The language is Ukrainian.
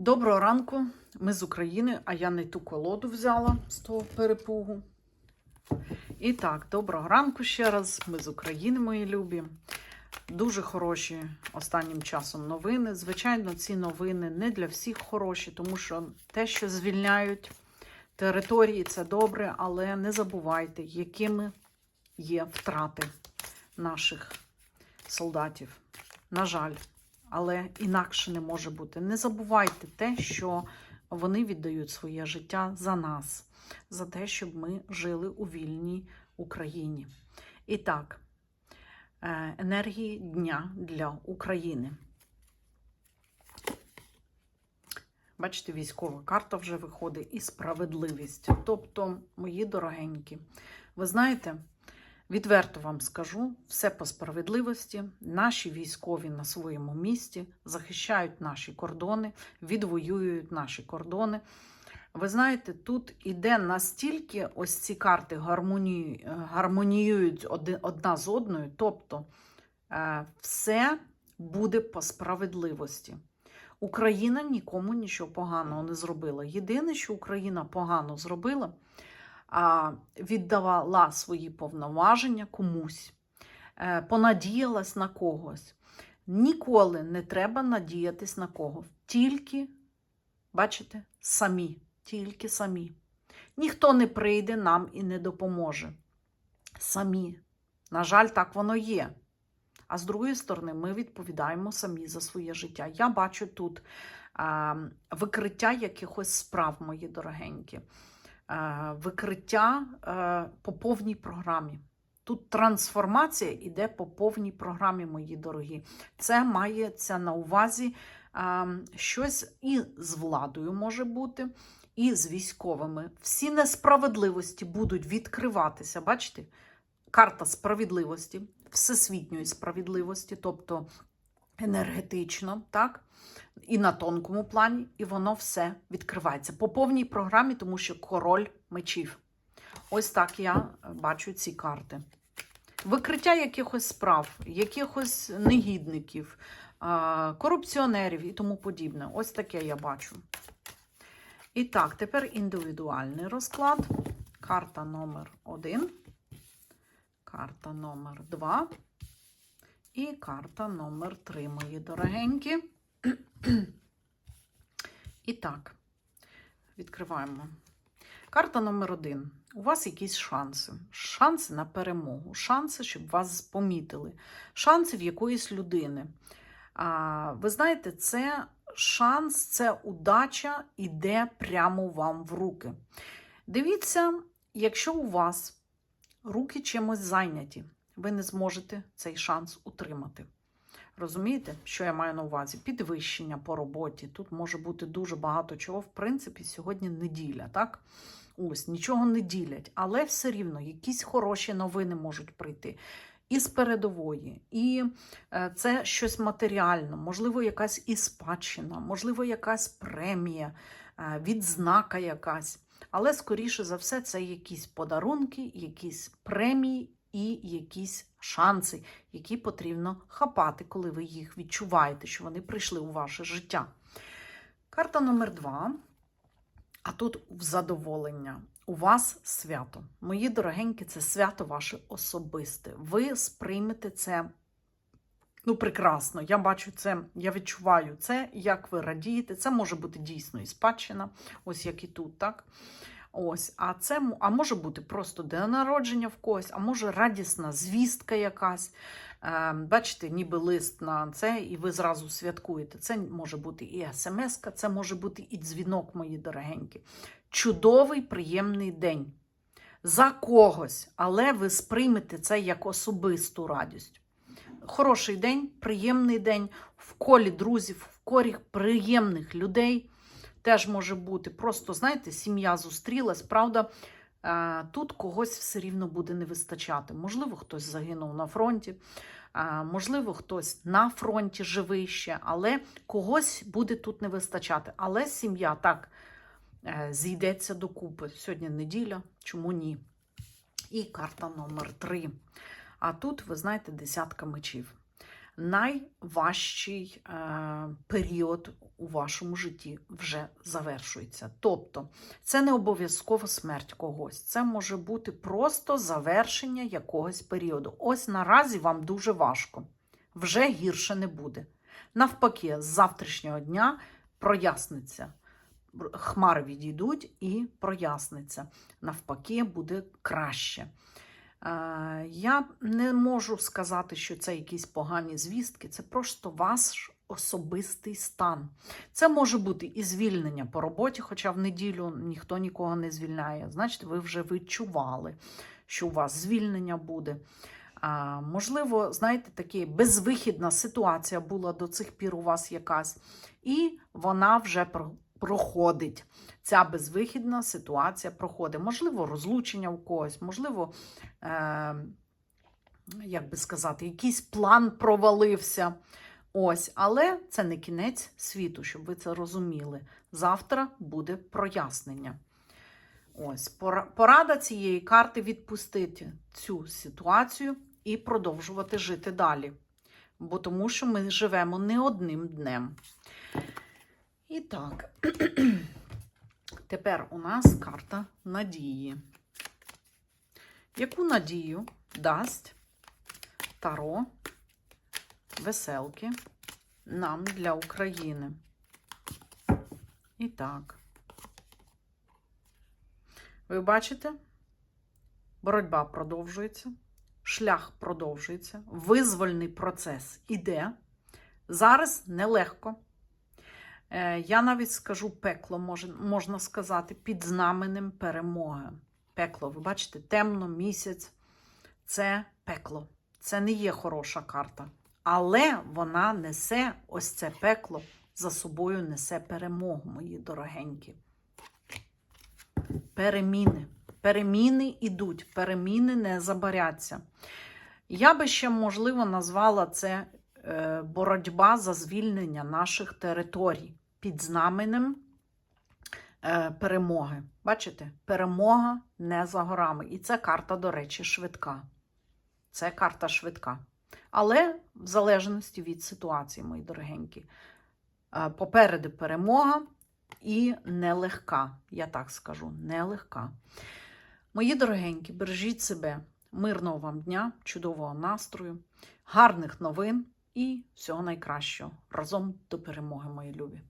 Доброго ранку, ми з України, а я не ту колоду взяла з того перепугу. І так, доброго ранку ще раз. Ми з України, мої любі. Дуже хороші останнім часом новини. Звичайно, ці новини не для всіх хороші, тому що те, що звільняють території, це добре, але не забувайте, якими є втрати наших солдатів. На жаль, але інакше не може бути. Не забувайте те, що вони віддають своє життя за нас, за те, щоб ми жили у вільній Україні. І так, е, енергії дня для України. Бачите, військова карта вже виходить і справедливість. Тобто, мої дорогенькі, ви знаєте, Відверто вам скажу, все по справедливості. Наші військові на своєму місці захищають наші кордони, відвоюють наші кордони. Ви знаєте, тут іде настільки ось ці карти гармонію, гармоніюють одна з одною, тобто е, все буде по справедливості. Україна нікому нічого поганого не зробила. Єдине, що Україна погано зробила віддавала свої повноваження комусь, е, понадіялась на когось. Ніколи не треба надіятись на кого. Тільки, бачите, самі, тільки самі. Ніхто не прийде нам і не допоможе. Самі. На жаль, так воно є. А з другої сторони, ми відповідаємо самі за своє життя. Я бачу тут а, викриття якихось справ, мої дорогенькі. Е, викриття е, по повній програмі. Тут трансформація йде по повній програмі, мої дорогі. Це мається на увазі е, щось і з владою може бути, і з військовими. Всі несправедливості будуть відкриватися. Бачите? Карта справедливості, всесвітньої справедливості, тобто енергетично, так? і на тонкому плані, і воно все відкривається по повній програмі, тому що король мечів. Ось так я бачу ці карти. Викриття якихось справ, якихось негідників, корупціонерів і тому подібне. Ось таке я бачу. І так, тепер індивідуальний розклад. Карта номер 1, карта номер 2 і карта номер 3, мої дорогенькі. І так, відкриваємо. Карта номер один. У вас якісь шанси. Шанси на перемогу, шанси, щоб вас помітили, шанси в якоїсь людини. А, Ви знаєте, це шанс, це удача іде прямо вам в руки. Дивіться, якщо у вас руки чимось зайняті, ви не зможете цей шанс утримати. Розумієте, що я маю на увазі? Підвищення по роботі. Тут може бути дуже багато чого. В принципі, сьогодні неділя, так? Ось, нічого не ділять, але все рівно якісь хороші новини можуть прийти. І з передової, і е, це щось матеріальне, можливо, якась і спадщина, можливо, якась премія, е, відзнака якась. Але, скоріше за все, це якісь подарунки, якісь премії і якісь шанси, які потрібно хапати, коли ви їх відчуваєте, що вони прийшли у ваше життя. Карта номер два. А тут задоволення. У вас свято. Мої дорогенькі, це свято ваше особисте. Ви сприймете це ну, прекрасно. Я бачу це, я відчуваю це, як ви радієте. Це може бути дійсно і спадщина, ось як і тут, так? Ось, а це а може бути просто день народження в когось, а може радісна звістка якась. Е, Бачите, ніби лист на це, і ви зразу святкуєте. Це може бути і смс, це може бути і дзвінок, мої дорогенькі. Чудовий, приємний день. За когось, але ви сприймете це як особисту радість. Хороший день, приємний день в колі друзів, в колі приємних людей теж може бути. Просто, знаєте, сім'я зустрілась, правда, е, тут когось все рівно буде не вистачати. Можливо, хтось загинув на фронті, е, можливо, хтось на фронті живий ще, але когось буде тут не вистачати. Але сім'я так е, зійдеться докупи. Сьогодні неділя, чому ні? І карта номер три. А тут, ви знаєте, десятка мечів. Найважчий е, період у вашому житті вже завершується. Тобто, це не обов'язково смерть когось, це може бути просто завершення якогось періоду. Ось наразі вам дуже важко, вже гірше не буде. Навпаки, з завтрашнього дня проясниться. Хмари відійдуть і проясниться. Навпаки, буде краще. Е, Я не можу сказати, що це якісь погані звістки, це просто ваш особистий стан. Це може бути і звільнення по роботі, хоча в неділю ніхто нікого не звільняє. Значить, ви вже відчували, що у вас звільнення буде. А, можливо, знаєте, така безвихідна ситуація була до цих пір у вас якась, і вона вже проходить. Ця безвихідна ситуація проходить. Можливо, розлучення у когось, можливо, е, як би сказати, якийсь план провалився. Ось, але це не кінець світу, щоб ви це розуміли. Завтра буде прояснення. Ось, порада цієї карти відпустити цю ситуацію і продовжувати жити далі. Бо тому що ми живемо не одним днем. І так, тепер у нас карта надії. Яку надію дасть Таро веселки нам для України? І так. Ви бачите? Боротьба продовжується, шлях продовжується, визвольний процес іде. Зараз нелегко. Е, Я навіть скажу пекло, можна сказати, під знаменем перемоги. Пекло, ви бачите, темно місяць це пекло. Це не є хороша карта. Але вона несе ось це пекло за собою несе перемогу, мої дорогенькі. Переміни. Переміни ідуть, переміни не забаряться. Я би ще, можливо, назвала це е, боротьба за звільнення наших територій під знаменем е, перемоги. Бачите, перемога не за горами. І це карта, до речі, швидка. Це карта швидка. Але в залежності від ситуації, мої дорогенькі. Е, Попереду перемога і нелегка. Я так скажу, нелегка. Мої дорогенькі, бережіть себе. Мирного вам дня, чудового настрою, гарних новин і всього найкращого. Разом до перемоги, мої любі.